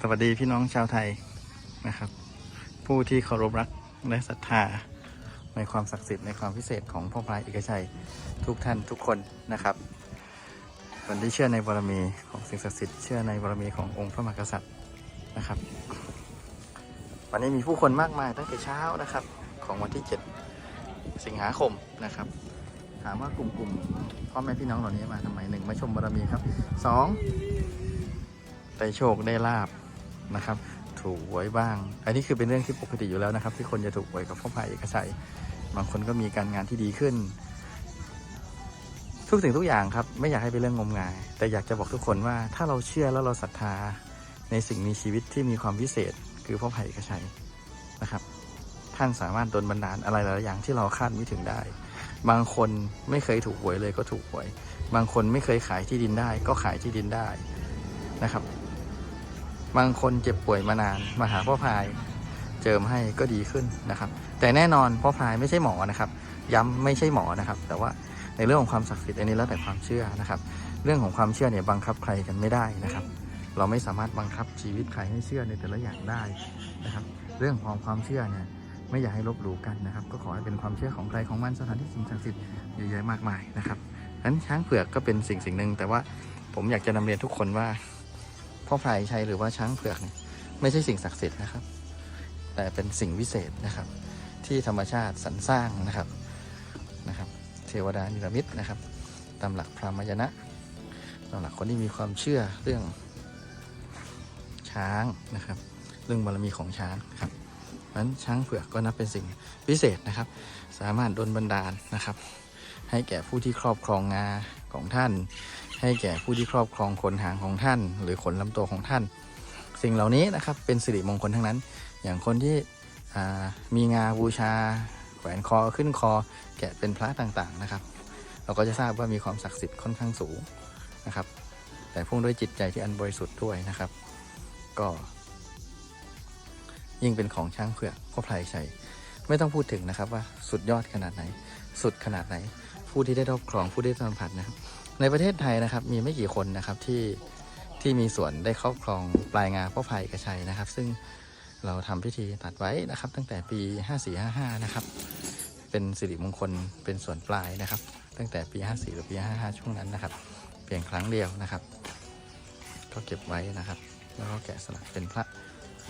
สวัสดีพี่น้องชาวไทยนะครับ ผู้ที่เคารพรักและศรัทธาในความศักดิ์สิทธิ์ในความพิเศษของพ่อพายเอกชัยทุกท่านทุกคนนะครับคนที่เชื่อในบารมีของสิ่งศักดิ์สิทธิ์เชื่อในบารมีขององค์พระมหากษัตริย์นะครับ วันนี้มีผู้คนมากมายตั้งแต่เช้านะครับ ของวันที่ 7 สิงหาคมนะครับ ถามว่ากลุ่มๆพ่อแม่พี่น้องเหล่านี้มาทำไมหนึ่งมาชมบารมีครับสองได้โชคได้ลาบ นะครับ ถูกหวยบ้าง อันนี้คือเป็นเรื่องที่ปกติอยู่แล้วนะครับ ที่คนจะถูกหวยกับพ่อพายเอกชัยบางคนก็มีการงานที่ดีขึ้น ทุกสิ่งทุกอย่างครับ ไม่อยากให้เป็นเรื่องงมงาย แต่อยากจะบอกทุกคนว่าถ้าเราเชื่อแล้วเราศรัทธาในสิ่งมีชีวิตที่มีความพิเศษ คือพ่อพายเอกชัยนะครับ ท่านสามารถดลบันดาลอะไรหลายอย่างที่เราคาดไม่ถึงได้ บางคนไม่เคยถูกหวยเลยก็ถูกหวย บางคนไม่เคยขายที่ดินได้ ก็ขายที่ดินได้นะครับ บางคนเจ็บป่วยมานานมาหาพ่อพาย เจิมให้ก็ดีขึ้นนะครับ แต่แน่นอนพ่อพายไม่ใช่หมอนะครับ ย้ำไม่ใช่หมอนะครับ แต่ว่าในเรื่องของความศักดิ์สิทธิ์อันนี้แล้วแต่ความเชื่อนะครับ เรื่องของความเชื่อเนี่ยบังคับใครกันไม่ได้นะครับ เราไม่สามารถบังคับชีวิตใครให้เชื่อในแต่ละอย่างได้นะครับ เรื่องของความเชื่อเนี่ยไม่อยากให้ลบหลู่กันนะครับ ก็ขอให้เป็นความเชื่อของใครของมันสถานที่สิ่งศักดิ์สิทธิ์เยอะแยะมากมายนะครับนั้นช้างเผือกก็เป็นสิ่งสิ่งหนึ่งแต่ว่าผมอยากจะนำเรียนทุกคนว่า พ่อพลายชัยหรือว่าช้างเผือกเนี่ยไม่ใช่สิ่งศักดิ์สิทธิ์นะครับ แต่เป็นสิ่งวิเศษนะครับ ที่ธรรมชาติสรรสร้างนะครับนะครับ เทวดานิรมิตนะครับ ตามหลักพรหมยนะตามหลักคนที่มีความเชื่อเรื่องช้างนะครับ เรื่องบารมีของช้างครับเพราะฉะนั้นช้างเผือกก็นับเป็นสิ่งพิเศษนะครับ สามารถดลบันดาลนะครับ ให้แก่ผู้ที่ครอบครองงาของท่าน ให้แก่ผู้ที่ครอบครองขนหางของท่าน หรือขนลำตัวของท่าน สิ่งเหล่านี้นะครับเป็นสิริมงคลทั้งนั้น อย่างคนที่มีงาบูชา แขวนคอขึ้นคอ แกะเป็นพระต่างๆนะครับ เราก็จะทราบว่ามีความศักดิ์สิทธิ์ค่อนข้างสูงนะครับ แต่พุ่งด้วยจิตใจที่อันบริสุทธิ์ด้วยนะครับ ก็ ยิ่งเป็นของช้างเผือกพ่อไพรชัยไม่ต้องพูดถึงนะครับว่าสุดยอดขนาดไหน สุดขนาดไหน ผู้ที่ได้รอบครองผู้ได้สัมผัสนะครับ ในประเทศไทยนะครับมีไม่กี่คนนะครับที่ที่มีส่วนได้ครอบครองปลายงาพ่อไผ่กระชัยนะครับ ซึ่งเราทำพิธีตัดไว้นะครับ ตั้งแต่ปี 5455 นะครับ เป็นสิริมงคลเป็นส่วนปลายนะครับ ตั้งแต่ปี 54 หรือปี 55 ช่วงนั้นนะครับ เพียงครั้งเดียวนะครับ ก็เก็บไว้นะครับ แล้วก็แกะสลักเป็นพระ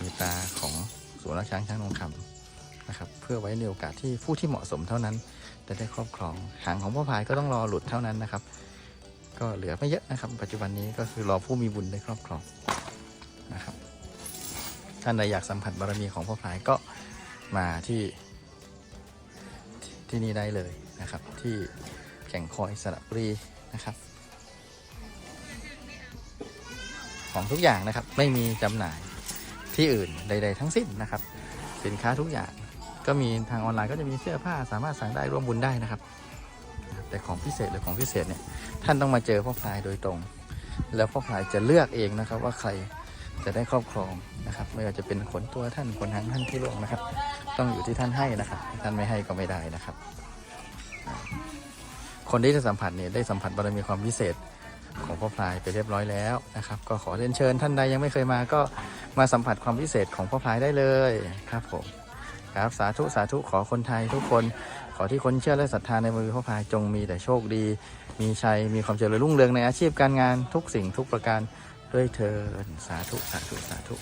มีตาของสุนัขช้างช้างทองคำนะครับ เพื่อไว้ในโอกาสที่ผู้ที่เหมาะสมเท่านั้นจะได้ครอบครองหางของพ่อพายก็ต้องรอหลุดเท่านั้นนะครับ ก็เหลือไม่เยอะนะครับ ปัจจุบันนี้ก็คือรอผู้มีบุญได้ครอบครองนะครับท่านใดอยากสัมผัสบารมีของพ่อพายก็มาที่ที่นี่ได้เลยนะครับ ที่แก่งคอยสระบุรีนะครับ ของทุกอย่างนะครับไม่มีจำหน่ายที่อื่นใด ๆ ทั้งสิ้นนะครับ สินค้าทุกอย่างก็มีทางออนไลน์ก็จะมีเสื้อผ้าสามารถสั่งได้ร่วมบุญได้นะครับ แต่ของพิเศษหรือของพิเศษเนี่ยท่านต้องมาเจอพ่อพลายโดยตรง แล้วพ่อพลายจะเลือกเองนะครับว่าใครจะได้ครอบครองนะครับ ไม่ว่าจะเป็นขนตัวท่านขนหางท่านที่ล่วงนะครับ ต้องอยู่ที่ท่านให้นะครับ ท่านไม่ให้ก็ไม่ได้นะครับ คนที่จะสัมผัสเนี่ยได้สัมผัสบารมีความพิเศษของพ่อพลายไปเรียบร้อยแล้วนะครับ ก็ขอเรียนเชิญท่านใดยังไม่เคยมาก็มาสัมผัสความพิเศษของพ่อพลายได้เลยครับผม ครับสาธุสาธุขอคนไทยทุกคนขอที่คนเชื่อและศรัทธาในมือพระพายจงมีแต่โชคดี มีชัยมีความเจริญรุ่งเรืองในอาชีพการงานทุกสิ่งทุกประการด้วยเทินสาธุสาธุสาธุ